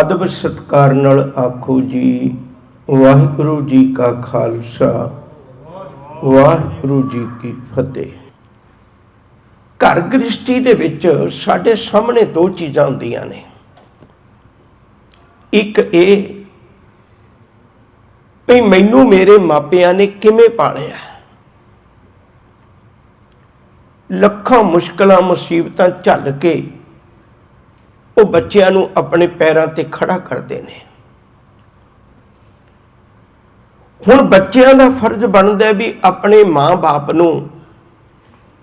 ਅਦਬ ਸਤਕਾਰ ਨਾਲ ਆਖੋ ਜੀ, ਵਾਹਿਗੁਰੂ ਜੀ ਕਾ ਖਾਲਸਾ, ਵਾਹਿਗੁਰੂ ਜੀ ਕੀ ਫਤਿਹ। ਘਰ ਗ੍ਰਸਤੀ ਦੇ ਵਿੱਚ ਸਾਡੇ ਸਾਹਮਣੇ ਦੋ ਚੀਜ਼ਾਂ ਹੁੰਦੀਆਂ ਨੇ। ਇੱਕ ਇਹ ਵੀ ਮੈਨੂੰ ਮੇਰੇ ਮਾਪਿਆਂ ਨੇ ਕਿਵੇਂ ਪਾਲਿਆ? ਲੱਖਾਂ ਮੁਸ਼ਕਲਾਂ, ਮੁਸੀਬਤਾਂ ਝੱਲ ਕੇ ਉਹ ਬੱਚਿਆਂ ਨੂੰ ਆਪਣੇ ਪੈਰਾਂ ਤੇ ਖੜਾ ਕਰਦੇ ਨੇ। ਹੁਣ ਬੱਚਿਆਂ ਦਾ ਫਰਜ਼ ਬਣਦਾ ਹੈ ਵੀ ਆਪਣੇ ਮਾਂ-ਬਾਪ ਨੂੰ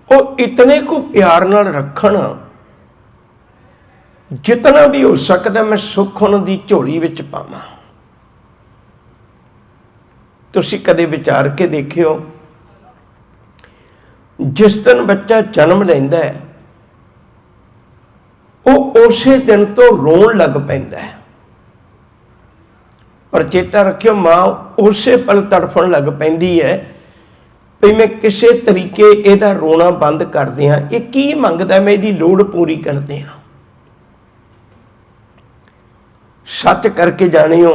ਉਹ ਇਤਨੇ ਕੋ ਪਿਆਰ ਨਾਲ ਰੱਖਣ, ਜਿਤਨਾ ਵੀ ਹੋ ਸਕਦਾ ਮੈਂ ਸੁੱਖ ਉਹਨਾਂ ਦੀ ਝੋਲੀ ਵਿੱਚ ਪਾਵਾਂ। ਤੁਸੀਂ ਕਦੇ ਵਿਚਾਰ ਕੇ ਦੇਖਿਓ, ਜਿਸ ਦਿਨ ਬੱਚਾ ਜਨਮ ਲੈਂਦਾ ਹੈ ਉਹ ਉਸੇ ਦਿਨ ਤੋਂ ਰੋਣ ਲੱਗ ਪੈਂਦਾ ਹੈ। ਪਰ ਚੇਤਾ ਰੱਖਿਓ, ਮਾਂ ਉਸੇ ਪਲ ਤੜਫਣ ਲੱਗ ਪੈਂਦੀ ਹੈ ਵੀ ਮੈਂ ਕਿਸੇ ਤਰੀਕੇ ਇਹਦਾ ਰੋਣਾ ਬੰਦ ਕਰ ਦਿਆਂ। ਇਹ ਕੀ ਮੰਗਦਾ ਮੈਂ ਇਹਦੀ ਲੋੜ ਪੂਰੀ ਕਰ ਦਿਆਂ ਸੱਚ ਕਰਕੇ ਜਾਣਿਓ,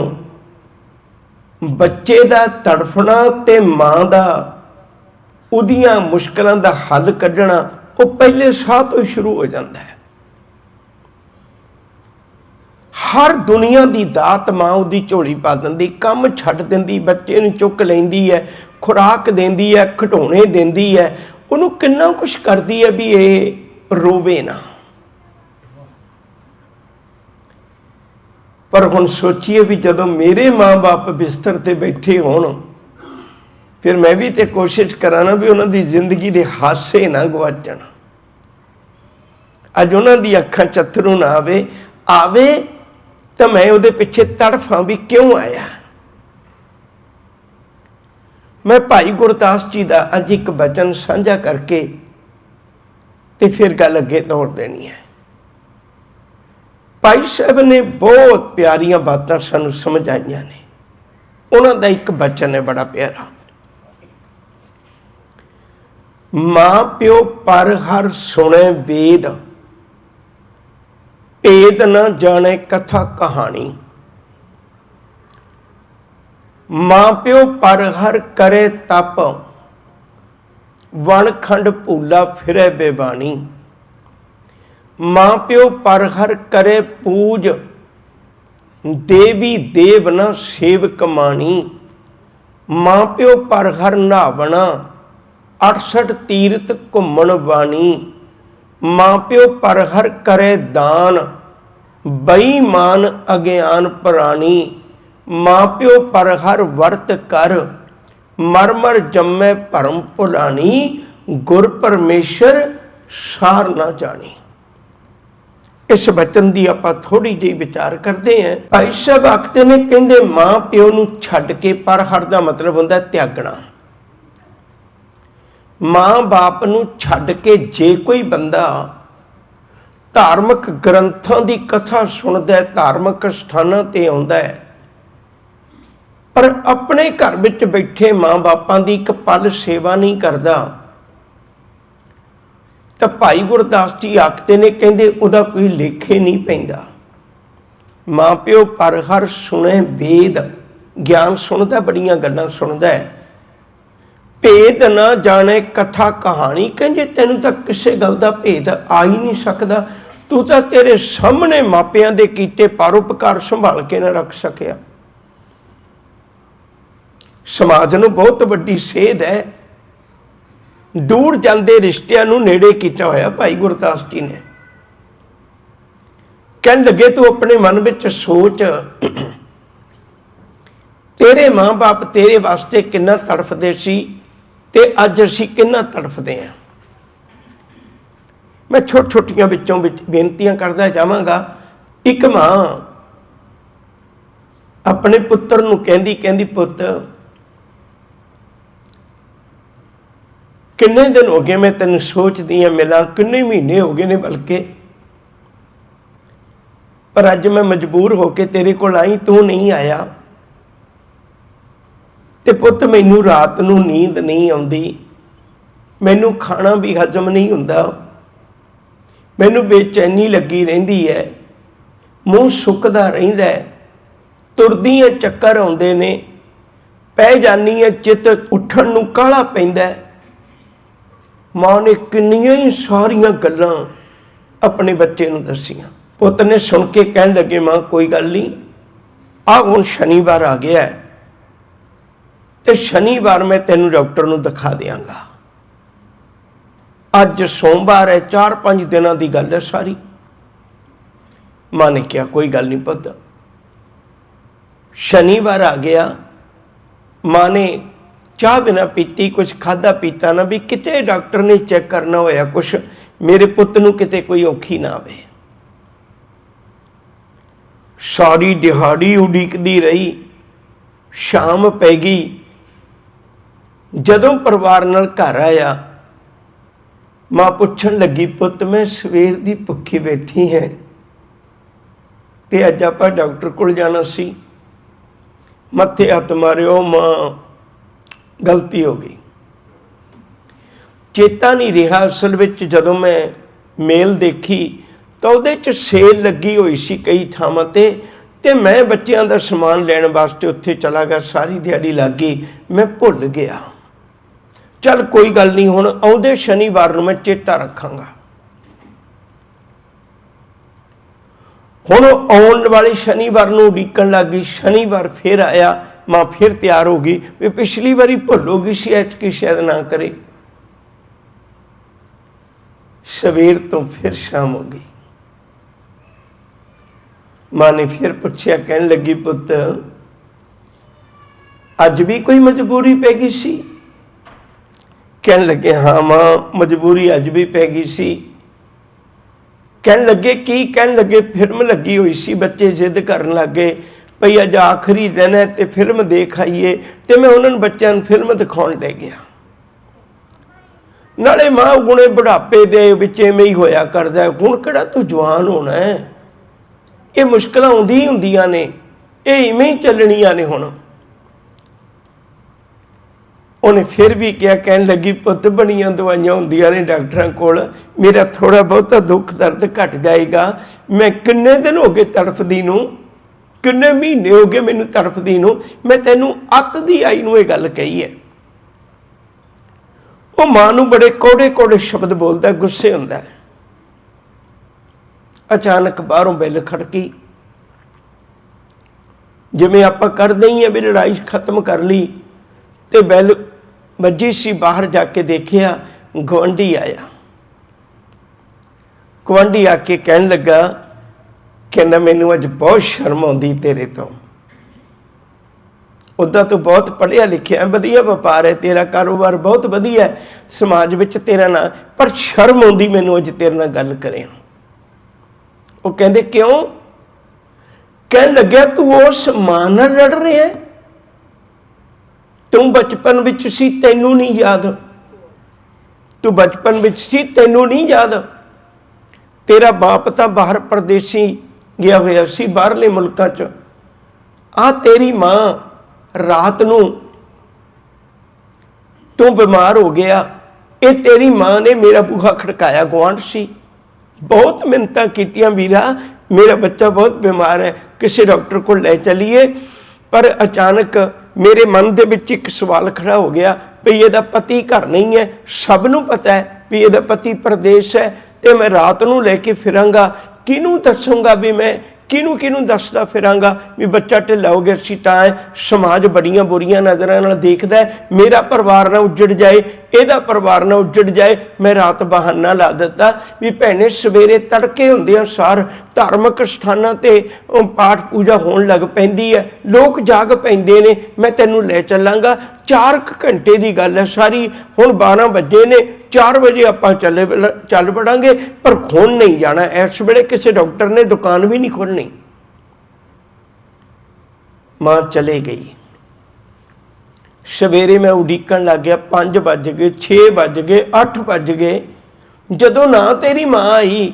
ਬੱਚੇ ਦਾ ਤੜਫਣਾ ਤੇ ਮਾਂ ਦਾ ਉਹਦੀਆਂ ਮੁਸ਼ਕਲਾਂ ਦਾ ਹੱਲ ਕੱਢਣਾ ਉਹ ਪਹਿਲੇ ਸਾਹ ਤੋਂ ਹੀ ਸ਼ੁਰੂ ਹੋ ਜਾਂਦਾ ਹੈ। ਹਰ ਦੁਨੀਆ ਦੀ ਦਾਤ ਮਾਂ ਉਹਦੀ ਝੋਲੀ ਪਾ ਦਿੰਦੀ, ਕੰਮ ਛੱਡ ਦਿੰਦੀ, ਬੱਚੇ ਨੂੰ ਚੁੱਕ ਲੈਂਦੀ ਹੈ, ਖੁਰਾਕ ਦਿੰਦੀ ਹੈ ਖਟੋਣੇ ਦਿੰਦੀ ਹੈ, ਉਹਨੂੰ ਕਿੰਨਾ ਕੁਝ ਕਰਦੀ ਹੈ ਵੀ ਇਹ ਰੋਵੇ ਨਾ। ਪਰ ਹੁਣ ਸੋਚੀਏ ਵੀ ਜਦੋਂ ਮੇਰੇ ਮਾਂ-ਬਾਪ ਬਿਸਤਰ ਤੇ ਬੈਠੇ ਹੋਣ, ਫਿਰ ਮੈਂ ਵੀ ਤੇ ਕੋਸ਼ਿਸ਼ ਕਰਾਂ ਨਾ ਵੀ ਉਹਨਾਂ ਦੀ ਜ਼ਿੰਦਗੀ ਦੇ ਹਾਸੇ ਨਾ ਗਵਾਚਣ। ਅੱਜ ਉਹਨਾਂ ਦੀ ਅੱਖਾਂ ਚੱਥਰੂ ਨਾ ਆਵੇ ਆਵੇ ਤਾਂ ਮੈਂ ਉਹਦੇ ਪਿੱਛੇ ਤੜਫਾਂ ਵੀ ਕਿਉਂ ਆਇਆ? ਮੈਂ ਭਾਈ ਗੁਰਦਾਸ ਜੀ ਦਾ ਅੱਜ ਇੱਕ ਬਚਨ ਸਾਂਝਾ ਕਰਕੇ ਤੇ ਫਿਰ ਗੱਲ ਅੱਗੇ ਤੋੜ ਦੇਣੀ ਹੈ। ਭਾਈ ਸਾਹਿਬ ਨੇ ਬਹੁਤ ਪਿਆਰੀਆਂ ਬਾਤਾਂ ਸਾਨੂੰ ਸਮਝਾਈਆਂ ਨੇ। ਉਹਨਾਂ ਦਾ ਇੱਕ ਬਚਨ ਹੈ ਬੜਾ ਪਿਆਰਾ। ਮਾਂ ਪਿਓ ਪਰ ਹਰ ਸੁਣੇ ਵੇਦ ਭੇਦ ਨਾ ਜਾਣੇ ਕਥਾ ਕਹਾਣੀ। ਮਾਂ ਪਿਓ ਪਰ ਹਰ ਕਰੇ ਤਪ, ਵਣ ਖੰਡ ਭੂਲਾ ਫਿਰੇ ਬੇਬਾਣੀ। ਮਾਂ ਪਿਓ ਪਰ ਹਰ ਕਰੇ ਪੂਜ, ਦੇਵੀ ਦੇਵ ਨਾ ਸੇਵ ਕਮਾਣੀ ਮਾਂ ਪਿਓ ਪਰ ਹਰ ਨਾਵਣਾ 68 ਤੀਰਥ ਘੁੰਮਣ ਬਾਣੀ ਮਾਂ ਪਿਓ ਪਰ ਹਰ ਕਰੇ ਦਾਨ, ਬੇਈਮਾਨ ਅਗਿਆਨ ਪ੍ਰਾਣੀ ਮਾਂ ਪਿਓ ਪਰ ਹਰ ਵਰਤ ਕਰ, ਮਰਮਰ ਮਰ ਜੰਮੇ ਭਰਮ ਭੁਲਾਣੀ, ਗੁਰ ਪਰਮੇਸ਼ਰ ਸਾਰ ਨਾ ਜਾਣੀ। ਇਸ ਵਚਨ ਦੀ ਆਪਾਂ ਥੋੜੀ ਜਿਹੀ ਵਿਚਾਰ ਕਰਦੇ ਹਾਂ। ਭਾਈ ਸਾਹਿਬ ਆਖਦੇ ਨੇ, ਕਹਿੰਦੇ ਮਾਂ ਪਿਓ ਨੂੰ ਛੱਡ ਕੇ ਪਰ ਹਰ ਦਾ ਮਤਲਬ ਹੁੰਦਾ ਤਿਆਗਣਾ। ਮਾਂ ਬਾਪ ਨੂੰ ਛੱਡ ਕੇ ਜੇ ਕੋਈ ਬੰਦਾ ਧਾਰਮਿਕ ਗ੍ਰੰਥਾਂ ਦੀ ਕਥਾ ਸੁਣਦਾ ਹੈ, ਧਾਰਮਿਕ ਸਥਾਨਾਂ ਤੇ ਆਉਂਦਾ ਹੈ, ਪਰ ਆਪਣੇ ਘਰ ਵਿੱਚ ਬੈਠੇ ਮਾਂ-ਬਾਪਾਂ ਦੀ ਇੱਕ ਪਲ ਸੇਵਾ ਨਹੀਂ ਕਰਦਾ, ਤਾਂ ਭਾਈ ਗੁਰਦਾਸ ਜੀ ਆਖਦੇ ਨੇ, ਕਹਿੰਦੇ ਉਹਦਾ ਕੋਈ ਲੇਖੇ ਨਹੀਂ ਪੈਂਦਾ। ਮਾਂ ਪਿਓ ਪਰ ਹਰ ਸੁਣੇ ਵੇਦ, ਗਿਆਨ ਸੁਣਦਾ, ਬੜੀਆਂ ਗੱਲਾਂ ਸੁਣਦਾ ਹੈ। ਭੇਦ ਨਾ ਜਾਣੇ, ਕਥਾ ਕਹਾਣੀ। ਕਹਿੰਦੇ, ਤੈਨੂੰ ਤਾਂ ਕਿਸੇ ਗੱਲ ਦਾ ਭੇਦ ਆ ਹੀ ਨਹੀਂ ਸਕਦਾ। ਤੂੰ ਤਾਂ ਤੇਰੇ ਸਾਹਮਣੇ ਮਾਪਿਆਂ ਦੇ ਕੀਤੇ ਪਰਉਪਕਾਰ ਸੰਭਾਲ ਕੇ ਨਾ ਰੱਖ ਸਕਿਆ। ਸਮਾਜ ਨੂੰ ਬਹੁਤ ਵੱਡੀ ਸੇਧ ਹੈ। ਦੂਰ ਜਾਂਦੇ ਰਿਸ਼ਤਿਆਂ ਨੂੰ ਨੇੜੇ ਕੀਤਾ ਹੋਇਆ ਭਾਈ ਗੁਰਦਾਸ ਜੀ ਨੇ। ਕਹਿਣ ਲੱਗੇ, ਤੂੰ ਆਪਣੇ ਮਨ ਵਿੱਚ ਸੋਚ, ਤੇਰੇ ਮਾਂ-ਬਾਪ ਤੇਰੇ ਵਾਸਤੇ ਕਿੰਨਾ ਤੜਫਦੇ ਸੀ? ਤੇ ਅੱਜ ਅਸੀਂ ਕਿੰਨਾ ਤੜਫਦੇ ਹਾਂ ਮੈਂ ਛੋਟ ਛੋਟੀਆਂ ਵਿੱਚੋਂ ਵਿੱਚ ਬੇਨਤੀਆਂ ਕਰਦਾ ਜਾਵਾਂਗਾ। ਇੱਕ ਮਾਂ ਆਪਣੇ ਪੁੱਤਰ ਨੂੰ ਕਹਿੰਦੀ ਕਹਿੰਦੀ, ਪੁੱਤ, ਕਿੰਨੇ ਦਿਨ ਹੋ ਗਏ ਮੈਂ ਤੈਨੂੰ ਸੋਚਦੀ ਆ ਮਿਲਾਂ, ਕਿੰਨੇ ਮਹੀਨੇ ਹੋ ਗਏ ਨੇ ਬਲਕਿ। ਪਰ ਅੱਜ ਮੈਂ ਮਜਬੂਰ ਹੋ ਕੇ ਤੇਰੇ ਕੋਲ ਆਈ, ਤੂੰ ਨਹੀਂ ਆਇਆ। ਤੇ ਪੁੱਤ, ਮੈਨੂੰ ਰਾਤ ਨੂੰ ਨੀਂਦ ਨਹੀਂ ਆਉਂਦੀ। ਮੈਨੂੰ ਖਾਣਾ ਵੀ ਹਜਮ ਨਹੀਂ ਹੁੰਦਾ। ਮੈਨੂੰ ਬੇਚੈਨੀ ਲੱਗੀ ਰਹਿੰਦੀ ਹੈ। ਮੂੰਹ ਸੁੱਕਦਾ ਰਹਿੰਦਾ ਹੈ। ਤੁਰਦੀਆਂ ਚੱਕਰ ਆਉਂਦੇ ਨੇ। ਪੈ ਜਾਨੀ ਹੈ, ਚਿੱਤ ਉੱਠਣ ਨੂੰ ਕਾਹਲਾ ਪੈਂਦਾ ਮਾਂ ਨੇ ਕਿੰਨੀਆਂ ਹੀ ਸਾਰੀਆਂ ਗੱਲਾਂ ਆਪਣੇ ਬੱਚੇ ਨੂੰ ਦੱਸੀਆਂ। ਪੁੱਤ ਨੇ ਸੁਣ ਕੇ ਕਹਿਣ ਲੱਗੇ, ਮਾਂ, ਕੋਈ ਗੱਲ ਨਹੀਂ। ਆ ਹੁਣ ਸ਼ਨੀਵਾਰ ਆ ਗਿਆ ਹੈ। ਤੇ ਸ਼ਨੀਵਾਰ ਮੈਂ ਤੈਨੂੰ ਡਾਕਟਰ ਨੂੰ ਦਿਖਾ ਦਿਆਂਗਾ। ਅੱਜ ਸੋਮਵਾਰ ਹੈ 4-5 ਦਿਨਾਂ ਦੀ ਗੱਲ ਹੈ ਸਾਰੀ। ਮਾਂ ਨੇ ਕਿਹਾ, ਕੋਈ ਗੱਲ ਨਹੀਂ ਪੁੱਤ। ਸ਼ਨੀਵਾਰ ਆ ਗਿਆ। ਮਾਂ ਨੇ ਚਾਹ ਬਿਨਾ ਪੀਤੀ ਕੁਝ ਖਾਦਾ ਪੀਤਾ ਨਾ ਵੀ ਕਿਤੇ ਡਾਕਟਰ ਨੇ ਚੈੱਕ ਕਰਨਾ ਹੋਇਆ ਕੁਝ ਮੇਰੇ ਪੁੱਤ ਨੂੰ ਕਿਤੇ ਕੋਈ ਔਖੀ ਨਾ ਆਵੇ। ਸਾਰੀ ਦਿਹਾੜੀ ਉਡੀਕਦੀ ਰਹੀ। ਸ਼ਾਮ ਪੈ ਗਈ। ਜਦੋਂ ਪਰਿਵਾਰ ਨਾਲ ਘਰ ਆਇਆ, ਮਾਂ ਪੁੱਛਣ ਲੱਗੀ, ਪੁੱਤ, ਮੈਂ ਸਵੇਰ ਦੀ ਭੁੱਖੀ ਬੈਠੀ ਹੈ ਤੇ ਅੱਜ ਆਪਾਂ ਡਾਕਟਰ ਕੋਲ ਜਾਣਾ ਸੀ। ਮੱਥੇ ਹੱਥ ਮਾਰਿਓ, ਮਾਂ ਗਲਤੀ ਹੋ ਗਈ। ਚੇਤਾ ਨਹੀਂ ਰਿਹਾ ਅਸਲ ਵਿੱਚ, ਜਦੋਂ ਮੈਂ ਮੇਲ ਦੇਖੀ ਤਾਂ ਉਹਦੇ 'ਚ ਸੇਲ ਲੱਗੀ ਹੋਈ ਸੀ ਕਈ ਥਾਵਾਂ ਤੇ ਤੇ ਮੈਂ ਬੱਚਿਆਂ ਦਾ ਸਮਾਨ ਲੈਣ ਵਾਸਤੇ ਉੱਥੇ ਚਲਾ ਗਿਆ। ਸਾਰੀ ਦਿਹਾੜੀ ਲੱਗ ਗਈ ਮੈਂ ਭੁੱਲ ਗਿਆ। ਚੱਲ ਕੋਈ ਗੱਲ ਨਹੀਂ, ਹੁਣ ਆਉਂਦੇ ਸ਼ਨੀਵਾਰ ਨੂੰ ਮੈਂ ਚੇਤਾ ਰੱਖਾਂਗਾ। ਹੁਣ ਆਉਣ ਵਾਲੇ ਸ਼ਨੀਵਾਰ ਨੂੰ ਉਡੀਕਣ ਲੱਗੀ ਸ਼ਨੀਵਾਰ ਫਿਰ ਆਇਆ, ਮਾਂ ਫਿਰ ਤਿਆਰ ਹੋ ਗਈ, ਵੀ ਪਿਛਲੀ ਵਾਰੀ ਭੁੱਲ ਹੋ ਗਈ ਸੀ, ਐਤਕੀ ਸ਼ਾਇਦ ਨਾ ਕਰੇ। ਸਵੇਰ ਤੋਂ ਫਿਰ ਸ਼ਾਮ ਹੋ ਗਈ। ਮਾਂ ਨੇ ਫਿਰ ਪੁੱਛਿਆ, ਕਹਿਣ ਲੱਗੀ, ਪੁੱਤ, ਅੱਜ ਵੀ ਕੋਈ ਮਜਬੂਰੀ ਪੈ ਗਈ ਸੀ? ਕਹਿਣ ਲੱਗੇ, ਹਾਂ ਮਾਂ, ਮਜਬੂਰੀ ਅੱਜ ਵੀ ਪੈ ਗਈ ਸੀ। ਕਹਿਣ ਲੱਗੇ, ਕੀ ਕਹਿਣ ਲੱਗੇ? ਫਿਲਮ ਲੱਗੀ ਹੋਈ ਸੀ, ਬੱਚੇ ਜ਼ਿੱਦ ਕਰਨ ਲੱਗੇ, ਭਈ ਅੱਜ ਆਖਰੀ ਦਿਨ ਹੈ ਤੇ ਫਿਲਮ ਦੇਖ ਆਈਏ। ਤੇ ਮੈਂ ਉਹਨਾਂ ਨੂੰ ਬੱਚਿਆਂ ਨੂੰ ਫਿਲਮ ਦਿਖਾਉਣ ਲੈ ਗਿਆ। ਨਾਲੇ ਮਾਂ ਗੁਣੇ ਬੁਢਾਪੇ ਦੇ ਵਿੱਚ ਐਵੇਂ ਹੀ ਹੋਇਆ ਕਰਦਾ ਹੁਣ ਕਿਹੜਾ ਤੂੰ ਜਵਾਨ ਹੋਣਾ ਹੈ? ਇਹ ਮੁਸ਼ਕਲਾਂ ਆਉਂਦੀਆਂ ਹੀ ਹੁੰਦੀਆਂ ਨੇ। ਇਹ ਇਵੇਂ ਹੀ ਚੱਲਣੀਆਂ ਨੇ ਹੁਣ। ਉਹਨੇ ਫਿਰ ਵੀ ਕਿਹਾ, ਕਹਿਣ ਲੱਗੀ, ਪੁੱਤ ਬਣੀਆਂ ਦਵਾਈਆਂ ਹੁੰਦੀਆਂ ਨੇ ਡਾਕਟਰਾਂ ਕੋਲ। ਮੇਰਾ ਥੋੜਾ ਬਹੁਤਾ ਦੁੱਖ ਦਰਦ ਘਟ ਜਾਏਗਾ। ਮੈਂ ਕਿੰਨੇ ਦਿਨ ਹੋ ਗਏ ਤੜਫਦੀ ਨੂੰ, ਕਿੰਨੇ ਮਹੀਨੇ ਹੋ ਗਏ ਮੈਨੂੰ ਤੜਫਦੀ ਨੂੰ, ਮੈਂ ਤੈਨੂੰ ਅੱਤ ਦੀ ਆਈ ਨੂੰ ਇਹ ਗੱਲ ਕਹੀ ਹੈ। ਉਹ ਮਾਂ ਨੂੰ ਬੜੇ ਕੋੜੇ ਕੋੜੇ ਸ਼ਬਦ ਬੋਲਦਾ, ਗੁੱਸੇ ਹੁੰਦਾ ਹੈ। ਅਚਾਨਕ ਬਾਹਰੋਂ ਬੈਲ ਖੜਕੀ। ਜਿਵੇਂ ਆਪਾਂ ਕਰਦੇ ਹੀ ਆ ਵੀ ਲੜਾਈ ਖਤਮ ਕਰ ਲਈ ਤੇ ਬੈਲ ਵੱਜੀ ਸੀ ਬਾਹਰ ਜਾ ਕੇ ਦੇਖਿਆ ਗਵਾਂਢੀ ਆਇਆ। ਗਵਾਂਢੀ ਆ ਕੇ ਕਹਿਣ ਲੱਗਾ, ਕਹਿੰਦਾ ਮੈਨੂੰ ਅੱਜ ਬਹੁਤ ਸ਼ਰਮ ਆਉਂਦੀ ਤੇਰੇ ਤੋਂ। ਉਦਾਂ ਤੂੰ ਬਹੁਤ ਪੜ੍ਹਿਆ ਲਿਖਿਆ ਵਧੀਆ ਵਪਾਰ ਹੈ, ਤੇਰਾ ਕਾਰੋਬਾਰ ਬਹੁਤ ਵਧੀਆ ਹੈ, ਸਮਾਜ ਵਿੱਚ ਤੇਰਾ ਨਾਂ, ਪਰ ਸ਼ਰਮ ਆਉਂਦੀ ਮੈਨੂੰ ਅੱਜ ਤੇਰੇ ਨਾਲ ਗੱਲ ਕਰਿਆ। ਉਹ ਕਹਿੰਦੇ, ਕਿਉਂ? ਕਹਿਣ ਲੱਗਿਆ, ਤੂੰ ਉਸ ਮਾਂ ਨਾਲ ਲੜ ਰਿਹਾ ਹੈ ਤੂੰ ਬਚਪਨ ਵਿੱਚ ਸੀ, ਤੈਨੂੰ ਨਹੀਂ ਯਾਦ। ਤੂੰ ਬਚਪਨ ਵਿੱਚ ਸੀ, ਤੈਨੂੰ ਨਹੀਂ ਯਾਦ। ਤੇਰਾ ਬਾਪ ਤਾਂ ਬਾਹਰ ਪਰਦੇਸੀ ਗਿਆ ਹੋਇਆ ਸੀ, ਬਾਹਰਲੇ ਮੁਲਕਾਂ 'ਚ। ਆ ਤੇਰੀ ਮਾਂ ਰਾਤ ਨੂੰ ਤੂੰ ਬਿਮਾਰ ਹੋ ਗਿਆ। ਇਹ ਤੇਰੀ ਮਾਂ ਨੇ ਮੇਰਾ ਬੂਹਾ ਖੜਕਾਇਆ, ਗੁਆਂਢ ਸੀ। ਬਹੁਤ ਮਿੰਤਾਂ ਕੀਤੀਆਂ ਵੀਰਾ, ਮੇਰਾ ਬੱਚਾ ਬਹੁਤ ਬਿਮਾਰ ਹੈ, ਕਿਸੇ ਡਾਕਟਰ ਕੋਲ ਲੈ ਚਲੀਏ। ਪਰ ਅਚਾਨਕ ਮੇਰੇ ਮਨ ਦੇ ਵਿੱਚ ਇੱਕ ਸਵਾਲ ਖੜਾ ਹੋ ਗਿਆ ਵੀ ਇਹਦਾ ਪਤੀ ਘਰ ਨਹੀਂ ਹੈ। ਸਭ ਨੂੰ ਪਤਾ ਹੈ ਵੀ ਇਹਦਾ ਪਤੀ ਪ੍ਰਦੇਸ਼ ਹੈ ਤੇ ਮੈਂ ਰਾਤ ਨੂੰ ਲੈ ਕੇ ਫਿਰਾਂਗਾ। ਕਿਹਨੂੰ ਦੱਸੂਗਾ ਵੀ ਮੈਂ ਕਿਹਨੂੰ ਕਿਹਨੂੰ ਦੱਸਦਾ ਫਿਰਾਂਗਾ? ਵੀ ਬੱਚਾ ਢਿੱਲਾ ਹੋ ਗਿਆ ਸੀ ਤਾਂ ਹੈ। ਸਮਾਜ ਬੜੀਆਂ ਬੁਰੀਆਂ ਨਜ਼ਰਾਂ ਨਾਲ ਦੇਖਦਾ ਮੇਰਾ ਪਰਿਵਾਰ ਨਾ ਉੱਜੜ ਜਾਏ, ਇਹਦਾ ਪਰਿਵਾਰ ਨਾ ਉੱਜੜ ਜਾਏ, ਮੈਂ ਰਾਤ ਬਹਾਨਾ ਲਾ ਦਿੱਤਾ ਵੀ ਭੈਣੇ ਸਵੇਰੇ ਤੜਕੇ ਹੁੰਦਿਆਂ ਸਾਰ ਧਾਰਮਿਕ ਸਥਾਨਾਂ ਤੇ ਪਾਠ ਪੂਜਾ ਹੋਣ ਲੱਗ ਪੈਂਦੀ ਹੈ। ਲੋਕ ਜਾਗ ਪੈਂਦੇ ਨੇ, ਮੈਂ ਤੈਨੂੰ ਲੈ ਚੱਲਾਂਗਾ। 4 ਘੰਟੇ ਦੀ ਗੱਲ ਹੈ ਸਾਰੀ, ਹੁਣ 12 ਵਜੇ ਨੇ 4 ਵਜੇ ਆਪਾਂ ਚੱਲੇ ਚੱਲ ਪੜਾਂਗੇ ਪਰ ਹੁਣ ਨਹੀਂ ਜਾਣਾ। ਇਸ ਵੇਲੇ ਕਿਸੇ ਡਾਕਟਰ ਨੇ ਦੁਕਾਨ ਵੀ ਨਹੀਂ ਖੋਲਣੀ ਮਾਂ ਚਲੇ ਗਈ। ਸਵੇਰੇ ਮੈਂ ਉਡੀਕਣ ਲੱਗ ਗਿਆ 5 ਵੱਜ ਗਏ 6 ਵੱਜ ਗਏ 8 ਵੱਜ ਗਏ। ਜਦੋਂ ਨਾ ਤੇਰੀ ਮਾਂ ਆਈ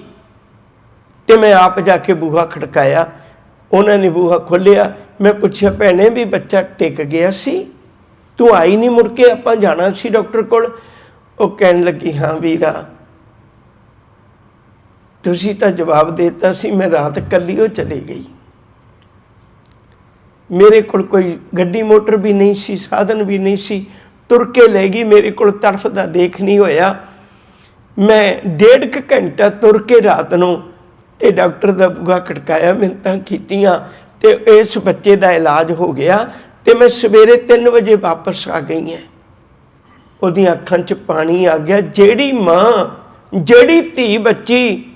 ਤੇ ਮੈਂ ਆਪ ਜਾ ਕੇ ਬੂਹਾ ਖੜਕਾਇਆ। ਉਹਨਾਂ ਨੇ ਬੂਹਾ ਖੋਲ੍ਹਿਆ। ਮੈਂ ਪੁੱਛਿਆ, ਭੈਣੇ, ਵੀ ਬੱਚਾ ਟਿਕ ਗਿਆ ਸੀ? ਤੂੰ ਆਈ ਨਹੀਂ ਮੁੜ ਕੇ? ਆਪਾਂ ਜਾਣਾ ਸੀ ਡਾਕਟਰ ਕੋਲ? ਉਹ ਕਹਿਣ ਲੱਗੀ, ਹਾਂ ਵੀਰਾ। ਤੁਸੀਂ ਤਾਂ ਜਵਾਬ ਦੇਤਾ ਸੀ, ਮੈਂ ਰਾਤ ਕੱਲੀ ਉਹ ਚਲੀ ਗਈ। ਮੇਰੇ ਕੋਲ ਕੋਈ ਗੱਡੀ, ਮੋਟਰ ਵੀ ਨਹੀਂ ਸੀ, ਸਾਧਨ ਵੀ ਨਹੀਂ ਸੀ। ਤੁਰ ਕੇ ਲੈ ਗਈ, ਮੇਰੇ ਕੋਲ ਤਰਫ ਦਾ ਦੇਖ ਨਹੀਂ ਹੋਇਆ। ਮੈਂ ਡੇਢ ਕੁ ਘੰਟਾ ਤੁਰ ਕੇ ਰਾਤ ਨੂੰ ਤੇ ਡਾਕਟਰ ਦਾ ਬੁਗਾ ਖੜਕਾਇਆ ਮਿੰਤਾਂ ਕੀਤੀਆਂ ਤੇ ਇਸ ਬੱਚੇ ਦਾ ਇਲਾਜ ਹੋ ਗਿਆ ਤੇ ਮੈਂ ਸਵੇਰੇ 3 ਵਜੇ ਵਾਪਸ ਆ ਗਈ ਹਾਂ। ਉਹਦੀਆਂ ਅੱਖਾਂ 'ਚ ਪਾਣੀ ਆ ਗਿਆ। ਜਿਹੜੀ ਮਾਂ, ਜਿਹੜੀ ਧੀ ਬੱਚੀ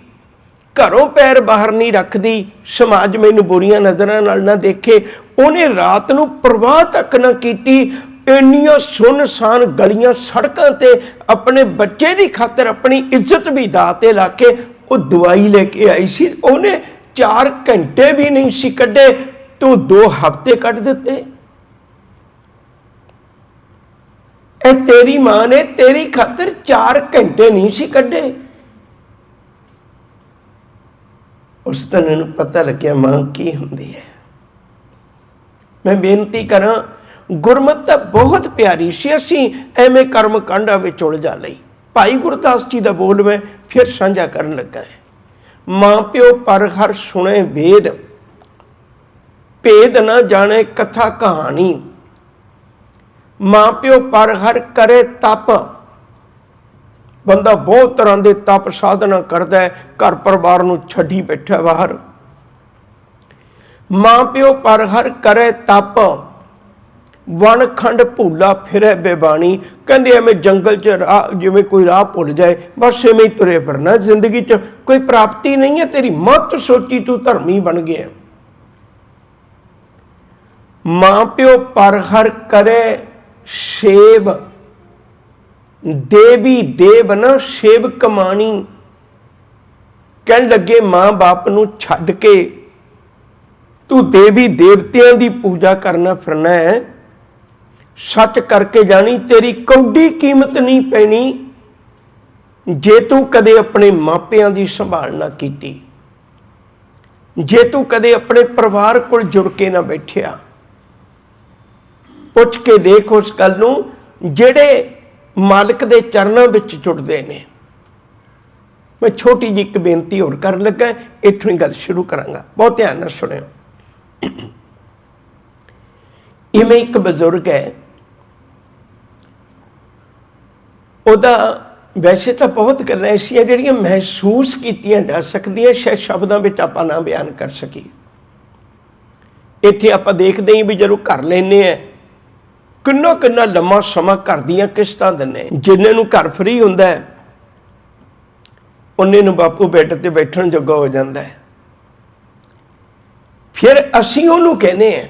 ਘਰੋਂ ਪੈਰ ਬਾਹਰ ਨਹੀਂ ਰੱਖਦੀ, ਸਮਾਜ ਮੈਨੂੰ ਬੁਰੀਆਂ ਨਜ਼ਰਾਂ ਨਾਲ ਨਾ ਦੇਖੇ। ਉਹਨੇ ਰਾਤ ਨੂੰ ਪ੍ਰਵਾਹ ਤੱਕ ਨਾ ਕੀਤੀ, ਇੰਨੀਆਂ ਸੁਨਸਾਨ ਗਲੀਆਂ ਸੜਕਾਂ ਤੇ ਆਪਣੇ ਬੱਚੇ ਦੀ ਖਾਤਰ ਆਪਣੀ ਇੱਜ਼ਤ ਵੀ ਦਾਅ ਤੇ ਲਾ ਕੇ ਉਹ ਦਵਾਈ ਲੈ ਕੇ ਆਈ ਸੀ। ਉਹਨੇ 4 ਘੰਟੇ ਵੀ ਨਹੀਂ ਸੀ ਕੱਢੇ, ਤੂੰ 2 ਹਫ਼ਤੇ ਕੱਢ ਦਿੱਤੇ। ਇਹ ਤੇਰੀ ਮਾਂ ਨੇ ਤੇਰੀ ਖਾਤਰ 4 ਘੰਟੇ ਨਹੀਂ ਸੀ ਕੱਢੇ। ਉਸ ਦਿਨ ਨੂੰ ਪਤਾ ਲੱਗਿਆ ਮਾਂ ਕੀ ਹੁੰਦੀ ਹੈ। ਮੈਂ ਬੇਨਤੀ ਕਰਾਂ, ਗੁਰਮਤ ਤਾਂ ਬਹੁਤ ਪਿਆਰੀ ਸੀ, ਅਸੀਂ ਐਵੇਂ ਕਰਮ ਕਾਂਡਾਂ ਵਿੱਚ ਉਲਝਾ ਲਈ। ਭਾਈ ਗੁਰਦਾਸ ਜੀ ਦਾ ਬੋਲ ਮੈਂ ਫਿਰ ਸਾਂਝਾ ਕਰਨ ਲੱਗਾ ਹੈ। ਮਾਂ ਪਿਓ ਪਰ ਹਰ ਸੁਣੇ ਵੇਦ, ਭੇਦ ਨਾ ਜਾਣੇ ਕਥਾ ਕਹਾਣੀ। ਮਾਂ ਪਿਓ ਪਰ ਹਰ ਕਰੇ ਤਪ। ਬੰਦਾ ਬਹੁਤ ਤਰ੍ਹਾਂ ਦੇ ਤਪ ਸਾਧਨਾ ਕਰਦਾ ਹੈ, ਘਰ ਪਰਿਵਾਰ ਨੂੰ ਛੱਡੀ ਬੈਠਾ ਬਾਹਰ। ਮਾਂ ਪਿਓ ਪਰ ਹਰ ਕਰੇ ਤਪ। ਵਣ ਖੰਡ ਭੂਲਾ ਫਿਰੇ ਬੇਬਾਣੀ। ਕਹਿੰਦੇ ਐਵੇਂ ਜੰਗਲ 'ਚ ਰਾਹ ਜਿਵੇਂ ਕੋਈ ਰਾਹ ਭੁੱਲ ਜਾਏ, ਬਸ ਐਵੇਂ ਹੀ ਤੁਰੇ ਫਿਰਨਾ ਜ਼ਿੰਦਗੀ 'ਚ। ਕੋਈ ਪ੍ਰਾਪਤੀ ਨਹੀਂ ਹੈ ਤੇਰੀ, ਮਤ ਸੋਚੀ ਤੂੰ ਧਰਮੀ ਬਣ ਗਿਆ ਮਾਂ ਪਿਓ ਪਰ ਹਰ ਕਰੇ ਸੇਵ। ਦੇਵੀ ਦੇਵ ਨਾ ਸੇਵ ਕਮਾਣੀ। ਕਹਿਣ ਲੱਗੇ ਮਾਂ ਬਾਪ ਨੂੰ ਛੱਡ ਕੇ ਤੂੰ ਦੇਵੀ ਦੇਵਤਿਆਂ ਦੀ ਪੂਜਾ ਕਰਨਾ ਫਿਰਨਾ ਹੈ। ਸੱਚ ਕਰਕੇ ਜਾਣੀ ਤੇਰੀ ਕੌਡੀ ਕੀਮਤ ਨਹੀਂ ਪੈਣੀ। ਜੇ ਤੂੰ ਕਦੇ ਆਪਣੇ ਮਾਪਿਆਂ ਦੀ ਸੰਭਾਲ ਨਾ ਕੀਤੀ। ਜੇ ਤੂੰ ਕਦੇ ਆਪਣੇ ਪਰਿਵਾਰ ਕੋਲ ਜੁੜ ਕੇ ਨਾ ਬੈਠਿਆ। ਪੁੱਛ ਕੇ ਦੇਖ ਉਸ ਗੱਲ ਨੂੰ, ਜਿਹੜੇ ਮਾਲਕ ਦੇ ਚਰਨਾਂ ਵਿੱਚ ਜੁੜਦੇ ਨੇ। ਮੈਂ ਛੋਟੀ ਜਿਹੀ ਇੱਕ ਬੇਨਤੀ ਹੋਰ ਕਰਨ ਲੱਗਾ, ਇੱਥੋਂ ਹੀ ਗੱਲ ਸ਼ੁਰੂ ਕਰਾਂਗਾ। ਬਹੁਤ ਧਿਆਨ ਨਾਲ ਸੁਣਿਓ। ਇਵੇਂ ਇੱਕ ਬਜ਼ੁਰਗ ਹੈ। ਉਹਦਾ ਵੈਸੇ ਤਾਂ ਬਹੁਤ ਗੱਲਾਂ ਐਸੀਆਂ ਜਿਹੜੀਆਂ ਮਹਿਸੂਸ ਕੀਤੀਆਂ ਜਾ ਸਕਦੀਆਂ, ਸ਼ਾਇਦ ਸ਼ਬਦਾਂ ਵਿੱਚ ਆਪਾਂ ਨਾ ਬਿਆਨ ਕਰ ਸਕੀਏ। ਇੱਥੇ ਆਪਾਂ ਦੇਖਦੇ ਹਾਂ ਵੀ ਜਦੋਂ ਘਰ ਲੈਨੇ ਆ ਕਿੰਨਾ ਕਿੰਨਾ ਲੰਮਾ ਸਮਾਂ ਘਰ ਦੀਆਂ ਕਿਸ਼ਤਾਂ ਦਿੰਨੇ ਜਿੰਨੇ ਨੂੰ ਘਰ ਫਰੀ ਹੁੰਦਾ ਹੈ, ਉਹਨੇ ਨੂੰ ਬਾਪੂ ਬੈੱਡ ਤੇ ਬੈਠਣ ਜੋਗਾ ਹੋ ਜਾਂਦਾ ਹੈ। ਫਿਰ ਅਸੀਂ ਉਹਨੂੰ ਕਹਿੰਦੇ ਆ,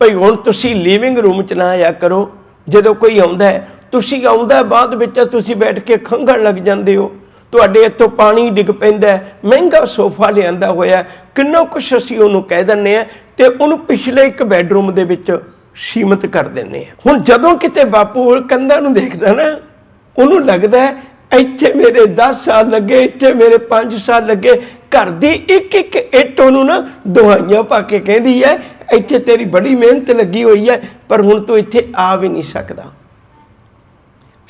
ਭਈ ਹੁਣ ਤੁਸੀਂ ਲਿਵਿੰਗ ਰੂਮ ਚ ਨਾ ਆਇਆ ਕਰੋ, ਜਦੋਂ ਕੋਈ ਆਉਂਦਾ ਹੈ, ਤੁਸੀਂ ਆਉਂਦਾ ਬਾਅਦ ਵਿੱਚ ਤੁਸੀਂ ਬੈਠ ਕੇ ਖੰਘਣ ਲੱਗ ਜਾਂਦੇ ਹੋ। ਤੁਹਾਡੇ ਇੱਥੋਂ ਪਾਣੀ ਡਿੱਗ ਪੈਂਦਾ ਮਹਿੰਗਾ ਸੋਫਾ ਲਿਆਂਦਾ ਹੋਇਆ ਕਿੰਨਾ ਕੁਛ ਅਸੀਂ ਉਹਨੂੰ ਕਹਿ ਦਿੰਨੇ ਆ ਤੇ ਉਹਨੂੰ ਪਿਛਲੇ ਇੱਕ ਬੈੱਡਰੂਮ ਦੇ ਵਿੱਚ ਸੀਮਤ ਕਰ ਦਿੰਨੇ ਆ। ਹੁਣ ਜਦੋਂ ਕਿਤੇ ਬਾਪੂ ਕੰਧਾਂ ਨੂੰ ਦੇਖਦਾ ਨਾ, ਉਹਨੂੰ ਲੱਗਦਾ ਇੱਥੇ ਮੇਰੇ 10 ਸਾਲ ਲੱਗੇ, ਇੱਥੇ ਮੇਰੇ 5 ਸਾਲ ਲੱਗੇ, ਘਰ ਦੀ ਇੱਕ ਇੱਕ ਇੱਟ ਉਹਨੂੰ ਨਾ ਦਵਾਈਆਂ ਪਾ ਕੇ ਕਹਿੰਦੀ ਹੈ, ਇੱਥੇ ਤੇਰੀ ਬੜੀ ਮਿਹਨਤ ਲੱਗੀ ਹੋਈ ਹੈ, ਪਰ ਹੁਣ ਤੂੰ ਇੱਥੇ ਆ ਵੀ ਨਹੀਂ ਸਕਦਾ।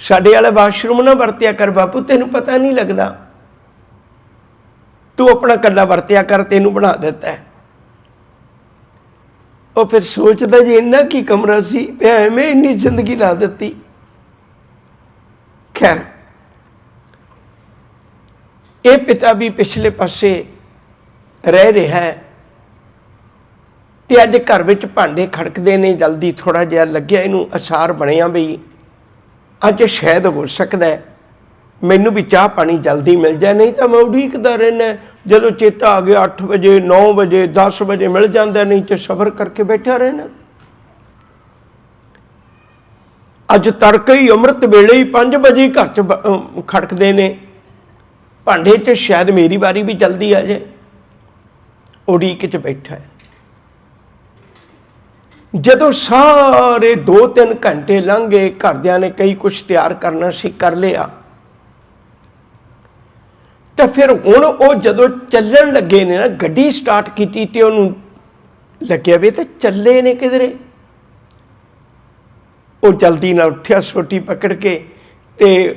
ਸਾਡੇ ਵਾਲਾ ਵਾਸ਼ਰੂਮ ਨਾ ਵਰਤਿਆ ਕਰ ਬਾਪੂ, ਤੈਨੂੰ ਪਤਾ ਨਹੀਂ ਲੱਗਦਾ। ਤੂੰ ਆਪਣਾ ਕੱਲਾ ਵਰਤਿਆ ਕਰ, ਤੈਨੂੰ ਬਣਾ ਦਿੱਤਾ ਹੈ। ਉਹ ਫਿਰ ਸੋਚਦਾ ਜੀ ਇੰਨਾ ਕੀ ਕਮਰਾ ਸੀ ਤੇ ਐਵੇਂ ਇੰਨੀ ਜ਼ਿੰਦਗੀ ਲਾ ਦਿੱਤੀ। ਖੈਰ, ਇਹ ਪਿਤਾ ਵੀ ਪਿਛਲੇ ਪਾਸੇ ਰਹਿ ਰਿਹਾ ਹੈ ਤੇ ਅੱਜ ਘਰ ਵਿੱਚ ਭਾਂਡੇ ਖੜਕਦੇ ਨੇ, ਜਲਦੀ ਥੋੜਾ ਜਿਹਾ ਲੱਗਿਆ ਇਹਨੂੰ ਅਸਾਰ ਬਣਿਆ ਬਈ ਅੱਜ ਸ਼ਾਇਦ ਹੋ ਸਕਦਾ ਹੈ। ਮੈਨੂੰ ਵੀ ਚਾਹ ਪਾਣੀ ਜਲਦੀ ਮਿਲ ਜਾਏ, ਨਹੀਂ ਤਾਂ ਮੈਂ ਉਡੀਕਦਾ ਰਹਿਣਾ ਜਦੋਂ ਚੇਤਾ ਆ ਗਿਆ 8 ਵਜੇ 9 ਵਜੇ 10 ਵਜੇ ਮਿਲ ਜਾਂਦਾ, ਨਹੀਂ ਤੇ ਸਬਰ ਕਰਕੇ ਬੈਠਾ ਰਹਿਣਾ ਅੱਜ ਤੜਕੇ ਹੀ ਅੰਮ੍ਰਿਤ ਵੇਲੇ ਹੀ 5 ਵਜੇ ਘਰ ਚ ਖੜਕਦੇ ਨੇ। ਭਾਂਡੇ 'ਚ ਸ਼ਾਇਦ ਮੇਰੀ ਵਾਰੀ ਵੀ ਜਲਦੀ ਆ ਜਾਏ। ਉਡੀਕ 'ਚ ਬੈਠਾ ਹੈ। ਜਦੋਂ ਸਾਰੇ 2-3 ਘੰਟੇ ਲੰਘ ਗਏ, ਘਰਦਿਆਂ ਨੇ ਕਈ ਕੁਝ ਤਿਆਰ ਕਰਨਾ ਸੀ, ਕਰ ਲਿਆ। ਤਾਂ ਫਿਰ ਹੁਣ ਉਹ ਜਦੋਂ ਚੱਲਣ ਲੱਗੇ ਨੇ ਨਾ, ਗੱਡੀ ਸਟਾਰਟ ਕੀਤੀ ਤੇ ਉਹਨੂੰ ਲੱਗਿਆ ਵੀ ਤੇ ਚੱਲੇ ਨੇ ਕਿਧਰੇ। ਉਹ ਜਲਦੀ ਨਾਲ ਉੱਠਿਆ, ਸੋਟੀ ਪਕੜ ਕੇ ਤੇ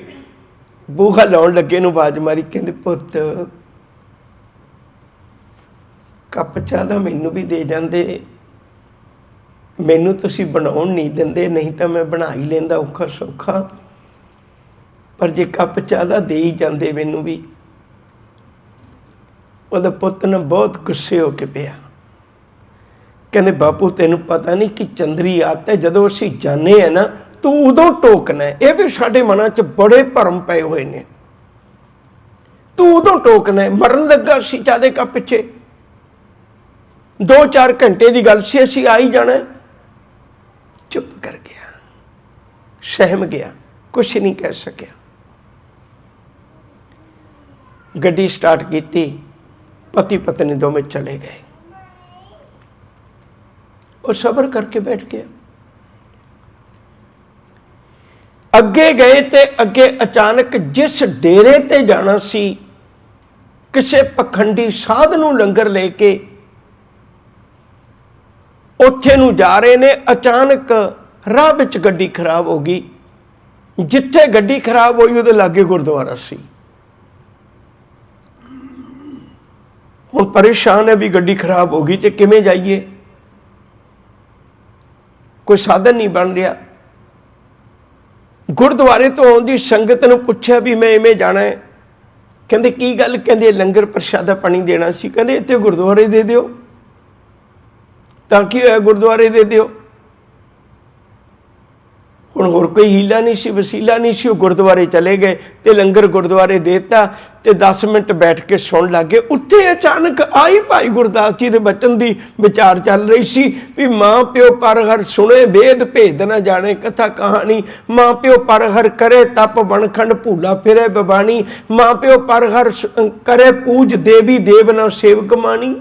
ਬੂਹਾ ਲਾਉਣ ਲੱਗੇ ਨੂੰ ਆਵਾਜ਼ ਮਾਰੀ, ਕਹਿੰਦੇ, ਪੁੱਤ, ਕੱਪ ਚਾਹ ਦਾ ਮੈਨੂੰ ਵੀ ਦੇ ਜਾਂਦੇ। ਮੈਨੂੰ ਤੁਸੀਂ ਬਣਾਉਣ ਨਹੀਂ ਦਿੰਦੇ, ਨਹੀਂ ਤਾਂ ਮੈਂ ਬਣਾ ਹੀ ਲੈਂਦਾ ਔਖਾ ਸੌਖਾ। ਪਰ ਜੇ ਕੱਪ ਚਾਹ ਦਾ ਦੇ ਹੀ ਜਾਂਦੇ ਮੈਨੂੰ ਵੀ ਉਹਦਾ ਪੁੱਤ ਨਾ ਬਹੁਤ ਗੁੱਸੇ ਹੋ ਕੇ ਪਿਆ। ਕਹਿੰਦੇ, ਬਾਪੂ, ਤੈਨੂੰ ਪਤਾ ਨਹੀਂ ਕਿ ਚੰਦਰੀ ਆਤ ਹੈ, ਜਦੋਂ ਅਸੀਂ ਜਾਣੇ ਆ ਨਾ, ਤੂੰ ਉਦੋਂ ਟੋਕਣਾ ਇਹ ਵੀ ਸਾਡੇ ਮਨਾਂ 'ਚ ਬੜੇ ਭਰਮ ਪਏ ਹੋਏ ਨੇ। ਤੂੰ ਉਦੋਂ ਟੋਕਣਾ ਮਰਨ ਲੱਗਾ ਸੀ ਚਾਦੇ ਕਾ ਪਿੱਛੇ। 2-4 ਘੰਟੇ ਦੀ ਗੱਲ ਸੀ, ਅਸੀਂ ਆ ਹੀ ਜਾਣਾ ਚੁੱਪ ਕਰ ਗਿਆ। ਸਹਿਮ ਗਿਆ। ਕੁਝ ਨਹੀਂ ਕਹਿ ਸਕਿਆ। ਗੱਡੀ ਸਟਾਰਟ ਕੀਤੀ। ਪਤੀ ਪਤਨੀ ਦੋਵੇਂ ਚਲੇ ਗਏ। ਉਹ ਸਬਰ ਕਰਕੇ ਬੈਠ ਗਿਆ। ਅੱਗੇ ਗਏ ਤੇ ਅੱਗੇ ਅਚਾਨਕ ਜਿਸ ਡੇਰੇ ਤੇ ਜਾਣਾ ਸੀ, ਕਿਸੇ ਪਖੰਡੀ ਸਾਧ ਨੂੰ ਲੰਗਰ ਲੈ ਕੇ ਉੱਥੇ ਨੂੰ ਜਾ ਰਹੇ ਨੇ, ਅਚਾਨਕ ਰਾਹ ਵਿੱਚ ਗੱਡੀ ਖਰਾਬ ਹੋ ਗਈ। ਜਿੱਥੇ ਗੱਡੀ ਖਰਾਬ ਹੋਈ, ਉਹਦੇ ਲਾਗੇ ਗੁਰਦੁਆਰਾ ਸੀ। ਹੁਣ ਪਰੇਸ਼ਾਨ ਹੈ ਵੀ ਗੱਡੀ ਖਰਾਬ ਹੋ ਗਈ ਤੇ ਕਿਵੇਂ ਜਾਈਏ? ਕੋਈ ਸਾਧਨ ਨਹੀਂ ਬਣ ਰਿਹਾ। ਗੁਰਦੁਆਰੇ ਤੋਂ ਆਉਂਦੀ ਸੰਗਤ ਨੂੰ ਪੁੱਛਿਆ ਵੀ ਮੈਂ ਇਵੇਂ ਜਾਣਾ ਹੈ। ਕਹਿੰਦੇ, ਕੀ ਗੱਲ? ਕਹਿੰਦੇ, ਲੰਗਰ ਪ੍ਰਸ਼ਾਦਾ ਪਾਣੀ ਦੇਣਾ ਸੀ। ਕਹਿੰਦੇ, ਇੱਥੇ ਗੁਰਦੁਆਰੇ ਦੇ ਦਿਓ। ਤਾਂ ਕੀ ਹੋਇਆ? ਗੁਰਦੁਆਰੇ ਦੇ ਦਿਓ। ਹੁਣ ਹੋਰ ਕੋਈ ਹੀਲਾ ਨਹੀਂ ਸੀ, ਵਸੀਲਾ ਨਹੀਂ ਸੀ, ਉਹ ਗੁਰਦੁਆਰੇ ਚਲੇ ਗਏ ਤੇ ਲੰਗਰ ਗੁਰਦੁਆਰੇ ਦੇਤਾ ਤੇ 10 ਮਿੰਟ ਬੈਠ ਕੇ ਸੁਣ ਲੱਗੇ। ਉੱਥੇ ਅਚਾਨਕ ਆਈ ਭਾਈ ਗੁਰਦਾਸ ਜੀ ਦੇ ਬਚਨ ਦੀ ਵਿਚਾਰ ਚੱਲ ਰਹੀ ਸੀ ਵੀ ਮਾਂ ਪਿਓ ਪਰ ਹਰ ਸੁਣੇ ਵੇਦ ਭੇਦ ਨਾ ਜਾਣੇ ਕਥਾ ਕਹਾਣੀ। ਮਾਂ ਪਿਓ ਪਰ ਹਰ ਕਰੇ ਤਪ ਬਣਖੰਡ ਭੂਲਾ ਫਿਰੇ ਬਬਾਣੀ ਮਾਂ ਪਿਓ ਪਰ ਹਰ ਸ- ਕਰੇ ਪੂਜ ਦੇਵੀ ਦੇਵ ਨਾ ਸੇਵਕ ਮਾਣੀ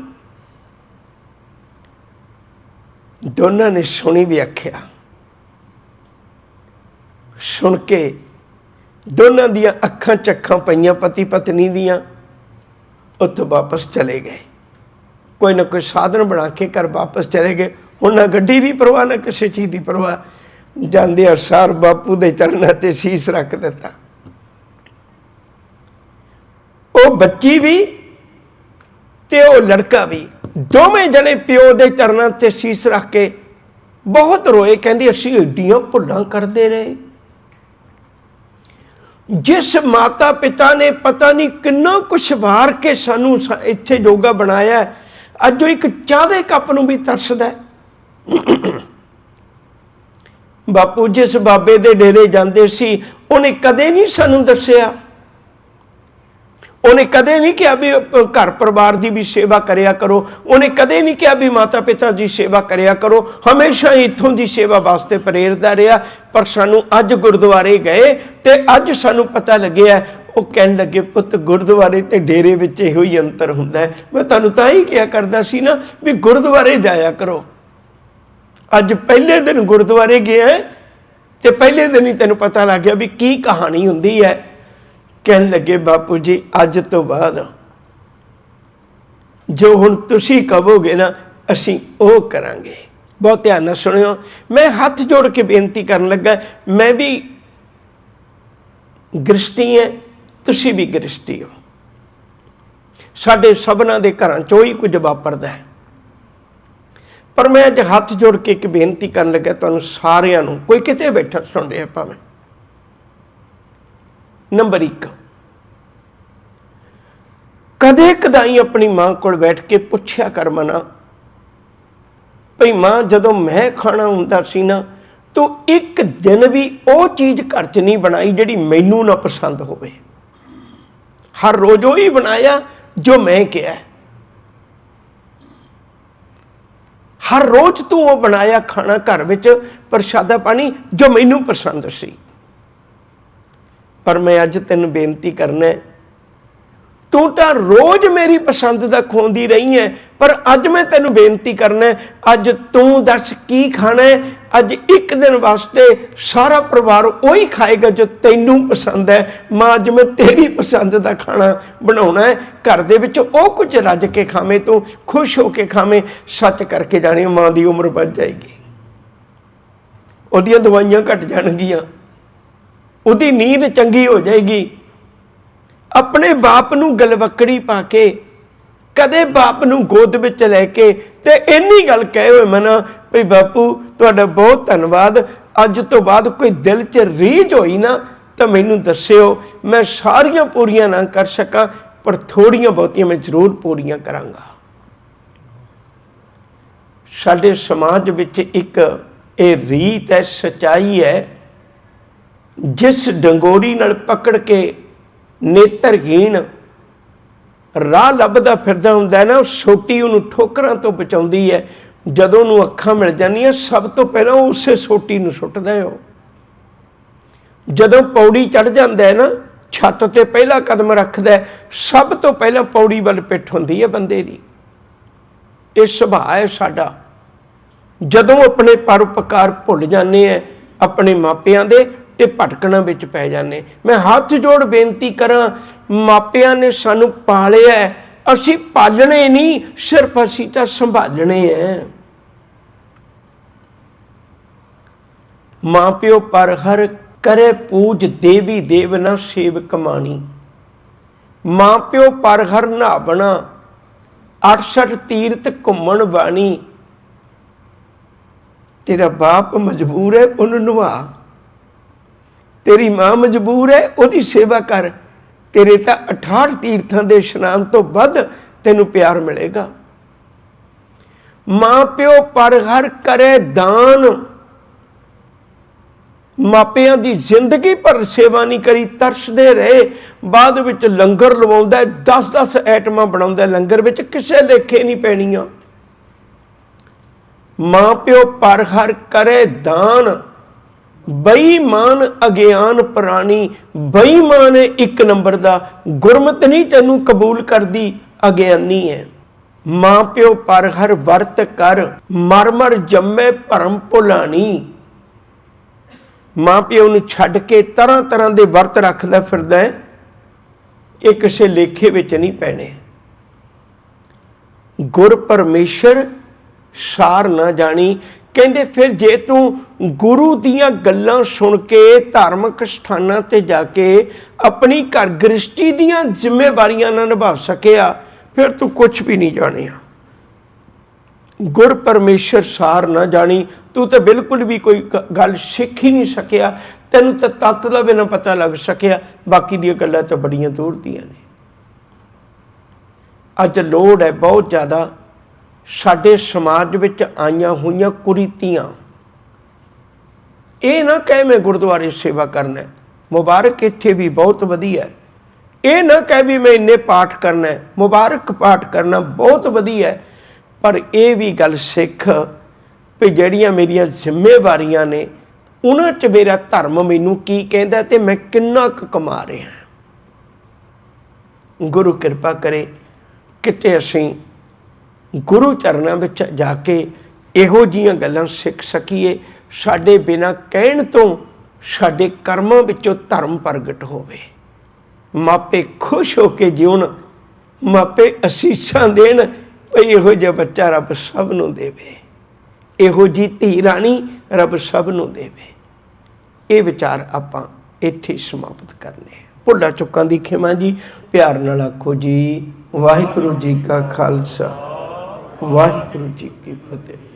ਦੋਨਾਂ ਨੇ ਸੁਣੀ ਵਿਆਖਿਆ ਸੁਣ ਕੇ ਦੋਨਾਂ ਦੀਆਂ ਅੱਖਾਂ ਚੱਖਾਂ ਪਈਆਂ ਪਤੀ ਪਤਨੀ ਦੀਆਂ, ਉੱਥੋਂ ਵਾਪਸ ਚਲੇ ਗਏ। ਕੋਈ ਨਾ ਕੋਈ ਸਾਧਨ ਬਣਾ ਕੇ ਘਰ ਵਾਪਸ ਚਲੇ ਗਏ। ਹੁਣ ਨਾ ਗੱਡੀ ਦੀ ਪਰਵਾਹ, ਨਾ ਕਿਸੇ ਚੀਜ਼ ਦੀ ਪਰਵਾਹ। ਜਾਂਦੇ ਆ ਸਾਰ ਬਾਪੂ ਦੇ ਚਰਨਾਂ ਤੇ ਸੀਸ ਰੱਖ ਦਿੱਤਾ। ਉਹ ਬੱਚੀ ਵੀ ਤੇ ਉਹ ਲੜਕਾ ਵੀ, ਦੋਵੇਂ ਜਣੇ ਪਿਓ ਦੇ ਚਰਨਾਂ ਤੇ ਸੀਸ ਰੱਖ ਕੇ ਬਹੁਤ ਰੋਏ। ਕਹਿੰਦੇ, ਅਸੀਂ ਏਡੀਆਂ ਭੁੱਲਾਂ ਕਰਦੇ ਰਹੇ। ਜਿਸ ਮਾਤਾ ਪਿਤਾ ਨੇ ਪਤਾ ਨਹੀਂ ਕਿੰਨਾ ਕੁਛ ਵਾਰ ਕੇ ਸਾਨੂੰ ਇੱਥੇ ਜੋਗਾ ਬਣਾਇਆ ਅੱਜ ਉਹ ਇੱਕ ਚਾਹ ਦੇ ਕੱਪ ਨੂੰ ਵੀ ਤਰਸਦਾ ਬਾਪੂ ਜਿਸ ਬਾਬੇ ਦੇ ਡੇਰੇ ਜਾਂਦੇ ਸੀ, ਉਹਨੇ ਕਦੇ ਨਹੀਂ ਸਾਨੂੰ ਦੱਸਿਆ। ਉਹਨੇ ਕਦੇ ਨਹੀਂ ਕਿਹਾ ਵੀ ਘਰ ਪਰਿਵਾਰ ਦੀ ਵੀ ਸੇਵਾ ਕਰਿਆ ਕਰੋ। ਉਹਨੇ ਕਦੇ ਨਹੀਂ ਕਿਹਾ ਵੀ ਮਾਤਾ ਪਿਤਾ ਦੀ ਸੇਵਾ ਕਰਿਆ ਕਰੋ। ਹਮੇਸ਼ਾ ਹੀ ਇੱਥੋਂ ਦੀ ਸੇਵਾ ਵਾਸਤੇ ਪ੍ਰੇਰਦਾ ਰਿਹਾ। ਪਰ ਸਾਨੂੰ ਅੱਜ ਗੁਰਦੁਆਰੇ ਗਏ ਤੇ ਅੱਜ ਸਾਨੂੰ ਪਤਾ ਲੱਗਿਆ, ਉਹ ਕਹਿਣ ਲੱਗੇ, ਪੁੱਤ, ਗੁਰਦੁਆਰੇ ਤੇ ਡੇਰੇ ਵਿੱਚ ਇਹੋ ਹੀ ਅੰਤਰ ਹੁੰਦਾ ਹੈ। ਮੈਂ ਤੁਹਾਨੂੰ ਤਾਂ ਹੀ ਕਿਹਾ ਕਰਦਾ ਸੀ ਨਾ ਵੀ ਗੁਰਦੁਆਰੇ ਜਾਇਆ ਕਰੋ। ਅੱਜ ਪਹਿਲੇ ਦਿਨ ਗੁਰਦੁਆਰੇ ਗਿਆ ਤੇ ਪਹਿਲੇ ਦਿਨ ਹੀ ਤੈਨੂੰ ਪਤਾ ਲੱਗ ਗਿਆ ਵੀ ਕੀ ਕਹਾਣੀ ਹੁੰਦੀ ਹੈ। ਕਹਿਣ ਲੱਗੇ, ਬਾਪੂ ਜੀ, ਅੱਜ ਤੋਂ ਬਾਅਦ ਜੋ ਹੁਣ ਤੁਸੀਂ ਕਹੋਗੇ ਨਾ, ਅਸੀਂ ਉਹ ਕਰਾਂਗੇ। ਬਹੁਤ ਧਿਆਨ ਨਾਲ ਸੁਣਿਓ। ਮੈਂ ਹੱਥ ਜੋੜ ਕੇ ਬੇਨਤੀ ਕਰਨ ਲੱਗਾ, ਮੈਂ ਵੀ ਗ੍ਰਸਤੀ ਹੈ, ਤੁਸੀਂ ਵੀ ਗ੍ਰਸਤੀ ਹੋ। ਸਾਡੇ ਸਭਨਾਂ ਦੇ ਘਰਾਂ ਚੋਂ ਹੀ ਕੁਝ ਵਾਪਰਦਾ ਹੈ। ਪਰ ਮੈਂ ਅੱਜ ਹੱਥ ਜੋੜ ਕੇ ਇੱਕ ਬੇਨਤੀ ਕਰਨ ਲੱਗਾ, ਤੁਹਾਨੂੰ ਸਾਰਿਆਂ ਨੂੰ, ਕੋਈ ਕਿਤੇ ਬੈਠਾ ਸੁਣ ਰਿਹਾ ਭਾਵੇਂ। ਨੰਬਰ 1 ਕਦੇ ਕਦਾਈ ਆਪਣੀ ਮਾਂ ਕੋਲ ਬੈਠ ਕੇ ਪੁੱਛਿਆ ਕਰ ਮਨਾ। ਭਈ ਮਾਂ, ਜਦੋਂ ਮੈਂ ਖਾਣਾ ਹੁੰਦਾ ਸੀ ਨਾ, ਤੂੰ ਇੱਕ ਦਿਨ ਵੀ ਉਹ ਚੀਜ਼ ਘਰ 'ਚ ਨਹੀਂ ਬਣਾਈ ਜਿਹੜੀ ਮੈਨੂੰ ਨਾ ਪਸੰਦ ਹੋਵੇ। ਹਰ ਰੋਜ਼ ਉਹ ਹੀ ਬਣਾਇਆ ਜੋ ਮੈਂ ਕਿਹਾ। ਹਰ ਰੋਜ਼ ਤੂੰ ਉਹ ਬਣਾਇਆ ਖਾਣਾ ਘਰ ਵਿੱਚ ਪ੍ਰਸ਼ਾਦਾ ਪਾਣੀ ਜੋ ਮੈਨੂੰ ਪਸੰਦ ਸੀ। ਪਰ ਮੈਂ ਅੱਜ ਤੈਨੂੰ ਬੇਨਤੀ ਕਰਨਾ ਤੂੰ ਤਾਂ ਰੋਜ਼ ਮੇਰੀ ਪਸੰਦ ਦਾ ਖੋਂਦੀ ਰਹੀ ਹੈ, ਪਰ ਅੱਜ ਮੈਂ ਤੈਨੂੰ ਬੇਨਤੀ ਕਰਨਾ ਅੱਜ ਤੂੰ ਦੱਸ ਕੀ ਖਾਣਾ ਅੱਜ ਇੱਕ ਦਿਨ ਵਾਸਤੇ ਸਾਰਾ ਪਰਿਵਾਰ ਉਹੀ ਖਾਏਗਾ ਜੋ ਤੈਨੂੰ ਪਸੰਦ ਹੈ। ਮਾਂ, ਅੱਜ ਮੈਂ ਤੇਰੀ ਪਸੰਦ ਦਾ ਖਾਣਾ ਬਣਾਉਣਾ ਹੈ। ਘਰ ਦੇ ਵਿੱਚ ਉਹ ਕੁਝ ਰੱਜ ਕੇ ਖਾਵੇਂ ਤੂੰ, ਖੁਸ਼ ਹੋ ਕੇ ਖਾਵੇਂ, ਸੱਚ ਕਰਕੇ ਜਾਣੀ, ਮਾਂ ਦੀ ਉਮਰ ਵੱਧ ਜਾਏਗੀ। ਉਹਦੀਆਂ ਦਵਾਈਆਂ ਘਟ ਜਾਣਗੀਆਂ। ਉਹਦੀ ਨੀਂਦ ਚੰਗੀ ਹੋ ਜਾਏਗੀ। ਆਪਣੇ ਬਾਪ ਨੂੰ ਗਲਵਕੜੀ ਪਾ ਕੇ, ਕਦੇ ਬਾਪ ਨੂੰ ਗੋਦ ਵਿੱਚ ਲੈ ਕੇ ਤੇ ਇੰਨੀ ਗੱਲ ਕਹੇ ਹੋਏ ਮਨਾ ਵੀ ਬਾਪੂ, ਤੁਹਾਡਾ ਬਹੁਤ ਧੰਨਵਾਦ। ਅੱਜ ਤੋਂ ਬਾਅਦ ਕੋਈ ਦਿਲ 'ਚ ਰੀਝ ਹੋਈ ਨਾ ਤਾਂ ਮੈਨੂੰ ਦੱਸਿਓ, ਮੈਂ ਸਾਰੀਆਂ ਪੂਰੀਆਂ ਨਾ ਕਰ ਸਕਾਂ, ਪਰ ਥੋੜੀਆਂ ਬਹੁਤੀਆਂ ਮੈਂ ਜ਼ਰੂਰ ਪੂਰੀਆਂ ਕਰਾਂਗਾ। ਸਾਡੇ ਸਮਾਜ ਵਿੱਚ ਇੱਕ ਇਹ ਰੀਤ ਹੈ, ਸਚਾਈ ਹੈ ਜਿਸ ਡੰਗੋਰੀ ਨਾਲ ਪਕੜ ਕੇ ਨੇਤਰਹੀਣ ਰਾਹ ਲੱਭਦਾ ਫਿਰਦਾ ਹੁੰਦਾ ਨਾ, ਉਹ ਸੋਟੀ ਉਹਨੂੰ ਠੋਕਰਾਂ ਤੋਂ ਬਚਾਉਂਦੀ ਹੈ। ਜਦੋਂ ਉਹਨੂੰ ਅੱਖਾਂ ਮਿਲ ਜਾਂਦੀਆਂ, ਸਭ ਤੋਂ ਪਹਿਲਾਂ ਉਹ ਉਸੇ ਸੋਟੀ ਨੂੰ ਸੁੱਟਦਾ ਹੈ ਜਦੋਂ ਪੌੜੀ ਚੜ ਜਾਂਦਾ ਹੈ ਨਾ, ਛੱਤ ਤੇ ਪਹਿਲਾ ਕਦਮ ਰੱਖਦਾ ਸਭ ਤੋਂ ਪਹਿਲਾਂ ਪੌੜੀ ਵੱਲ ਪਿੱਠ ਹੁੰਦੀ ਹੈ ਬੰਦੇ ਦੀ। ਇਹ ਸੁਭਾਅ ਹੈ ਸਾਡਾ। ਜਦੋਂ ਆਪਣੇ ਪਰਉਪਕਾਰ ਭੁੱਲ ਜਾਂਦੇ ਆ ਆਪਣੇ ਮਾਪਿਆਂ ਦੇ ਤੇ ਭਟਕਣਾ ਵਿੱਚ ਪੈ ਜਾਂਦੇ। ਮੈਂ ਹੱਥ ਜੋੜ ਬੇਨਤੀ ਕਰਾਂ, ਮਾਪਿਆਂ ਨੇ ਸਾਨੂੰ ਪਾਲਿਆ ਅਸੀਂ ਪਾਲਣੇ ਨਹੀਂ, ਸਿਰਫ ਅਸੀਂ ਤਾਂ ਸੰਭਾਲਣੇ ਐ ਮਾਪਿਓ ਪਰ ਹਰ ਕਰੇ ਪੂਜ ਦੇਵੀ ਦੇਵ ਨਾ ਸੇਵ ਕਮਾਣੀ। ਮਾਪਿਓ ਪਰ ਹਰ ਨਾਵਣਾ 68 ਤੀਰਥ ਘੁੰਮਣ ਬਾਣੀ। ਤੇਰਾ ਬਾਪ ਮਜਬੂਰ ਹੈ ਉਹਨੂੰ ਨਵਾ ਤੇਰੀ ਮਾਂ ਮਜਬੂਰ ਹੈ, ਉਹਦੀ ਸੇਵਾ ਕਰ। ਤੇਰੇ ਤਾਂ 68 ਤੀਰਥਾਂ ਦੇ ਇਸ਼ਨਾਨ ਤੋਂ ਵੱਧ ਤੈਨੂੰ ਪਿਆਰ ਮਿਲੇਗਾ। ਮਾਂ ਪਿਓ ਪਰ ਹਰ ਕਰੇ ਦਾਨ। ਮਾਪਿਆਂ ਦੀ ਜ਼ਿੰਦਗੀ ਪਰ ਸੇਵਾ ਨਹੀਂ ਕਰੀ, ਤਰਸਦੇ ਰਹੇ। ਬਾਅਦ ਵਿੱਚ ਲੰਗਰ ਲਵਾਉਂਦਾ 10-10 ਐਟਮਾਂ ਬਣਾਉਂਦਾ ਲੰਗਰ ਵਿੱਚ ਕਿਸੇ ਲੇਖੇ ਨਹੀਂ ਪੈਣੀਆਂ। ਮਾਂ ਪਿਓ ਪਰ ਹਰ ਕਰੇ ਦਾਨ। ਬੇਈਮਾਨ ਅਗਿਆਨ ਪ੍ਰਾਣੀ, ਬੇਈਮਾਨ ਹੈ ਇੱਕ ਨੰਬਰ ਦਾ। ਗੁਰਮਤ ਨਹੀਂ ਤੈਨੂੰ ਕਬੂਲ ਕਰਦੀ, ਅਗਿਆਨੀ ਹੈ। ਮਾਂ ਪਿਓ ਪਰ ਹਰ ਵਰਤ ਕਰ, ਮਰ ਮਰ ਜੰਮੇ ਭਰਮ ਭੁਲਾਣੀ। ਮਾਂ ਪਿਓ ਨੂੰ ਛੱਡ ਕੇ ਤਰ੍ਹਾਂ ਤਰ੍ਹਾਂ ਦੇ ਵਰਤ ਰੱਖਦਾ ਫਿਰਦਾ ਹੈ। ਇਹ ਕਿਸੇ ਲੇਖੇ ਵਿੱਚ ਨਹੀਂ ਪੈਣੇ। ਗੁਰ ਪਰਮੇਸ਼ਰ ਸਾਰ ਨਾ ਜਾਣੀ ਕਹਿੰਦੇ ਫਿਰ ਜੇ ਤੂੰ ਗੁਰੂ ਦੀਆਂ ਗੱਲਾਂ ਸੁਣ ਕੇ ਧਾਰਮਿਕ ਸਥਾਨਾਂ ਤੇ ਜਾ ਕੇ ਆਪਣੀ ਘਰ ਗ੍ਰਸਤੀ ਦੀਆਂ ਜ਼ਿੰਮੇਵਾਰੀਆਂ ਨਾ ਨਿਭਾ ਸਕਿਆ, ਫਿਰ ਤੂੰ ਕੁਝ ਵੀ ਨਹੀਂ ਜਾਣਿਆ। ਗੁਰ ਪਰਮੇਸ਼ਰ ਸਾਰ ਨਾ ਜਾਣੀ, ਤੂੰ ਤਾਂ ਬਿਲਕੁਲ ਵੀ ਕੋਈ ਗੱਲ ਸਿੱਖ ਹੀ ਨਹੀਂ ਸਕਿਆ, ਤੈਨੂੰ ਤਾਂ ਤੱਤ ਦਾ ਵੀ ਨਾ ਪਤਾ ਲੱਗ ਸਕਿਆ, ਬਾਕੀ ਦੀਆਂ ਗੱਲਾਂ ਤਾਂ ਬੜੀਆਂ ਦੂਰ ਦੀਆਂ ਨੇ। ਅੱਜ ਲੋੜ ਹੈ ਬਹੁਤ ਜ਼ਿਆਦਾ ਸਾਡੇ ਸਮਾਜ ਵਿੱਚ ਆਈਆਂ ਹੋਈਆਂ ਕੁਰੀਤੀਆਂ। ਇਹ ਨਾ ਕਹੇ ਮੈਂ ਗੁਰਦੁਆਰੇ ਸੇਵਾ ਕਰਨਾ ਮੁਬਾਰਕ ਇੱਥੇ ਵੀ ਬਹੁਤ ਵਧੀਆ ਹੈ। ਇਹ ਨਾ ਕਹੇ ਵੀ ਮੈਂ ਇੰਨੇ ਪਾਠ ਕਰਨਾ ਹੈ। ਮੁਬਾਰਕ ਪਾਠ ਕਰਨਾ ਬਹੁਤ ਵਧੀਆ ਹੈ। ਪਰ ਇਹ ਵੀ ਗੱਲ ਸਿੱਖ ਵੀ ਜਿਹੜੀਆਂ ਮੇਰੀਆਂ ਜ਼ਿੰਮੇਵਾਰੀਆਂ ਨੇ, ਉਹਨਾਂ 'ਚ ਮੇਰਾ ਧਰਮ ਮੈਨੂੰ ਕੀ ਕਹਿੰਦਾ ਤੇ ਮੈਂ ਕਿੰਨਾ ਕੁ ਕਮਾ ਰਿਹਾ ਗੁਰੂ ਕਿਰਪਾ ਕਰੇ, ਕਿਤੇ ਅਸੀਂ ਗੁਰੂ ਚਰਨਾਂ ਵਿੱਚ ਜਾ ਕੇ ਇਹੋ ਜੀਆਂ ਗੱਲਾਂ ਸਿੱਖ ਸਕੀਏ, ਸਾਡੇ ਬਿਨਾ ਕਹਿਣ ਤੋਂ ਸਾਡੇ ਕਰਮਾਂ ਵਿੱਚੋਂ ਧਰਮ ਪ੍ਰਗਟ ਹੋਵੇ। ਮਾਪੇ ਖੁਸ਼ ਹੋ ਕੇ ਜਿਉਣ, ਮਾਪੇ ਅਸੀਸਾਂ ਦੇਣ ਭਈ ਇਹੋ ਜਿਹਾ ਬੱਚਾ ਰੱਬ ਸਭ ਨੂੰ ਦੇਵੇ। ਇਹੋ ਜੀ ਧੀ ਰਾਣੀ ਰੱਬ ਸਭ ਨੂੰ ਦੇਵੇ। ਇਹ ਵਿਚਾਰ ਆਪਾਂ ਇੱਥੇ ਸਮਾਪਤ ਕਰਨੇ ਆ। ਭੁੱਲਾ ਚੁੱਕਾਂ ਦੀ ਖਿਮਾ ਜੀ, ਪਿਆਰ ਨਾਲ ਆਖੋ ਜੀ, ਵਾਹਿਗੁਰੂ ਜੀ ਕਾ ਖਾਲਸਾ। ਵਾਹਿਗੁਰੂ ਜੀ ਕੀ ਫਤਿਹ।